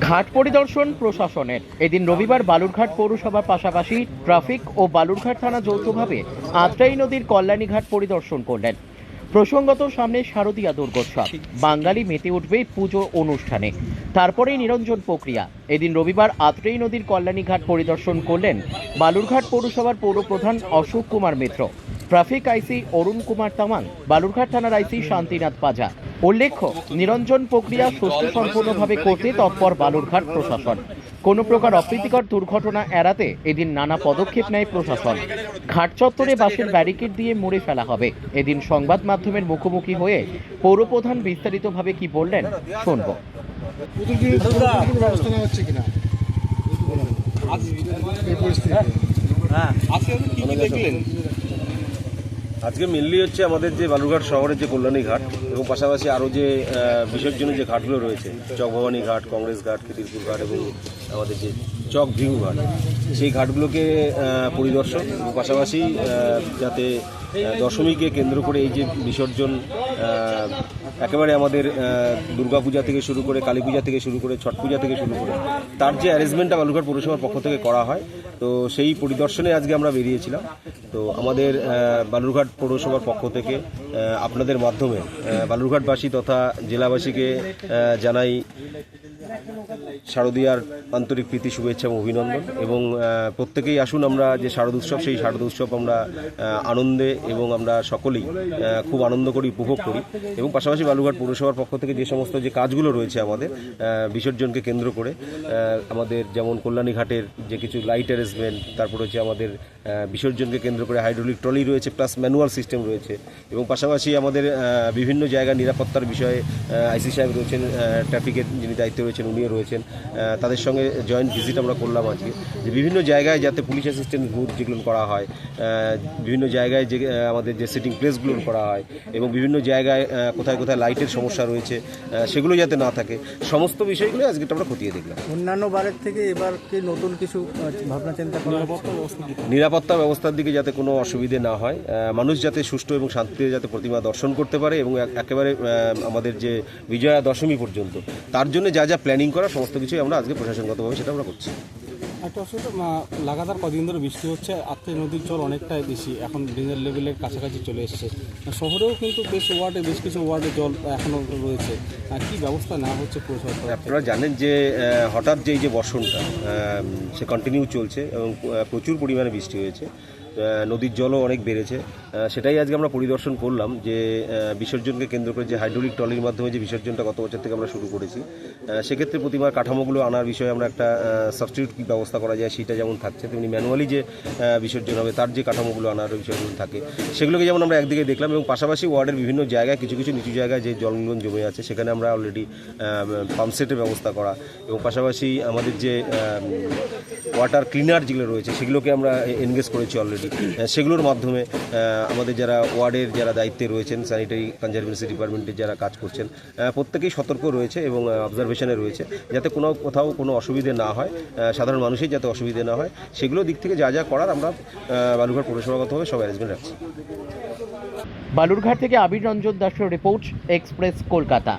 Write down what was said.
ঘাট পরিদর্শন প্রশাসনের। এদিন রবিবার বালুরঘাট পৌরসভার পাশাপাশি ট্রাফিক ও বালুরঘাট থানা যৌথভাবে আত্রাই নদীর কল্যাণী ঘাট পরিদর্শন করলেন। প্রসঙ্গত, সামনে শারদীয়া দুর্গোৎসব। বাঙালি মেতে উঠবে পুজো অনুষ্ঠানে। তারপরেই নিরঞ্জন প্রক্রিয়া। এদিন রবিবার আত্রেই নদীর কল্যাণী ঘাট পরিদর্শন করলেন বালুরঘাট পৌরসভার পৌরপ্রধান অশোক কুমার মিত্র। ট্রাফিক আইসি অরুণ কুমার তামাং, বালুরঘাট থানার আইসি শান্তিনাথ পাজা। উল্লেখ্য নিরঞ্জন প্রক্রিয়া সুষ্ঠু সম্পূর্ণভাবে করতে তৎপর বালুরঘাট প্রশাসন। কোনো প্রকার অপ্রীতিকর দুর্ঘটনা এড়াতে এদিন নানা পদক্ষেপ নেয় প্রশাসন। ঘাট চত্বরে বাসের ব্যারিকেড দিয়ে মুড়ে ফেলা হবে। এদিন সংবাদ মাধ্যমের মুখোমুখি হয়ে পৌরপ্রধান বিস্তারিতভাবে কি বললেন শুনব। পরিস্থিতিতে আজকে কি কি দেখলেন? আজকে মেনলি হচ্ছে আমাদের যে বালুরঘাট শহরের যে কল্যাণী ঘাট এবং পাশাপাশি আরও যে বিসর্জনের যে ঘাটগুলো রয়েছে চকভবানী ঘাট, কংগ্রেস ঘাট খিদিরপুর ঘাট এবং আমাদের যে চক ভিউ ঘাট, সেই ঘাটগুলোকে পরিদর্শন পাশাপাশি যাতে দশমীকে কেন্দ্র করে এই যে বিসর্জন একেবারে আমাদের দুর্গাপূজা থেকে শুরু করে কালী পূজা থেকে শুরু করে ছট পূজা থেকে শুরু করে, তার যে অ্যারেঞ্জমেন্টটা বালুরঘাট পৌরসভার পক্ষ থেকে করা হয়, তো সেই পরিদর্শনে আজকে আমরা বেরিয়েছিলাম। তো আমাদের বালুরঘাট পৌরসভার পক্ষ থেকে আপনাদের মাধ্যমে বালুরঘাটবাসী তথা জেলাবাসীকে জানাই শারদীয়ার আন্তরিক প্রীতি, শুভেচ্ছা এবং অভিনন্দন। এবং প্রত্যেকেই আসুন আমরা যে শারদ উৎসব, সেই শারদ উৎসব আমরা আনন্দে এবং আমরা সকলেই খুব আনন্দ করি, উপভোগ করি। এবং পাশাপাশি বালুঘাট পৌরসভার পক্ষ থেকে যে সমস্ত যে কাজগুলো রয়েছে আমাদের বিসর্জনকে কেন্দ্র করে আমাদের যেমন কল্যাণী ঘাটের যে কিছু লাইট অ্যারেঞ্জমেন্ট তারপর হচ্ছে আমাদের বিসর্জনকে কেন্দ্র করে হাইড্রোলিক ট্রলি রয়েছে প্লাস ম্যানুয়াল সিস্টেম রয়েছে। এবং পাশাপাশি আমাদের বিভিন্ন জায়গায় নিরাপত্তার বিষয়ে আইসি সাহেব রয়েছেন ট্রাফিকের যিনি দায়িত্বে রয়েছেন উনিও রয়েছেন তাদের সঙ্গে জয়েন্ট ভিজিট আমরা করলাম আজকে। যে বিভিন্ন জায়গায় যাতে পুলিশ অ্যাসিস্ট্যান্ট বুথ যেগুলো করা হয় বিভিন্ন জায়গায় যে আমাদের যে সিটিং প্লেসগুলো করা হয় এবং বিভিন্ন জায়গায় কোথায় কোথায় লাইটের সমস্যা রয়েছে সেগুলো যাতে না থাকে সমস্ত বিষয়গুলো আজকে আমরা খতিয়ে দেখলাম। অন্যান্য বারের থেকে এবার কি নতুন কিছু ভাবনা চিন্তা করা নিরাপত্তা ব্যবস্থার দিকে যাতে কোনো অসুবিধে না হয় মানুষ যাতে সুষ্ঠু এবং শান্তিতে যাতে প্রতিমা দর্শন করতে পারে এবং একেবারে আমাদের যে বিজয়া দশমী পর্যন্ত তার জন্য যা যা প্ল্যানিং করা সমস্ত কিছুই আমরা আজকে প্রশাসনগতভাবে সেটা আমরা করছি। একটা অসুবিধা লাগাতার কদিন ধরে বৃষ্টি হচ্ছে আত্মীয় নদীর জল অনেকটাই বেশি এখন ড্রেনের লেভেলের কাছাকাছি চলে এসেছে। শহরেও কিন্তু বেশ ওয়ার্ডে বেশ কিছু ওয়ার্ডে জল এখনও রয়েছে। কি ব্যবস্থা না হচ্ছে আপনারা জানেন যে হঠাৎ যে এই যে বর্ষণটা সে কন্টিনিউ চলছে এবং প্রচুর পরিমাণে বৃষ্টি হয়েছে। নদীর জলও অনেক বেড়েছে। সেটাই আজকে আমরা পরিদর্শন করলাম যে বিসর্জনকে কেন্দ্র করে যে হাইড্রোলিক ট্রলির মাধ্যমে যে বিসর্জনটা গত বছর থেকে আমরা শুরু করেছি সেক্ষেত্রে প্রতিমার কাঠামোগুলো আনার বিষয়ে আমরা একটা সাবস্টিটিউট ব্যবস্থা করা যায় সেটা যেমন থাকছে, তেমনি ম্যানুয়ালি যে বিসর্জন হবে তার যে কাঠামোগুলো আনার বিষয়গুলো থাকে, সেগুলোকে যেমন আমরা একদিকে দেখলাম এবং পাশাপাশি ওয়ার্ডের বিভিন্ন জায়গায় কিছু কিছু নিচু জায়গায় যে জলগুলো জমে আছে, সেখানে আমরা অলরেডি পাম্পসেটের ব্যবস্থা করা এবং পাশাপাশি আমাদের যে ওয়াটার ক্লিনার যেগুলো রয়েছে সেগুলোকে আমরা এনগেজ করেছি অলরেডি সেগুলোর মাধ্যমে আমাদের যারা ওয়ার্ডের যারা দায়িত্বে রয়েছেন স্যানিটারি কনজারভেন্সি ডিপার্টমেন্টের যারা কাজ করছেন প্রত্যেকেই সতর্ক রয়েছে এবং অবজারভেশনে রয়েছে যাতে কোনো কোথাও কোনো অসুবিধে না হয় সাধারণ মানুষের যাতে অসুবিধে না হয়। সেগুলো দিক থেকে যা যা করার আমরা বালুরঘাট পৌরসভাগতভাবে সব অ্যারেঞ্জমেন্ট রাখছি। বালুরঘাট থেকে আবির রঞ্জন দাসের রিপোর্ট এক্সপ্রেস কলকাতা।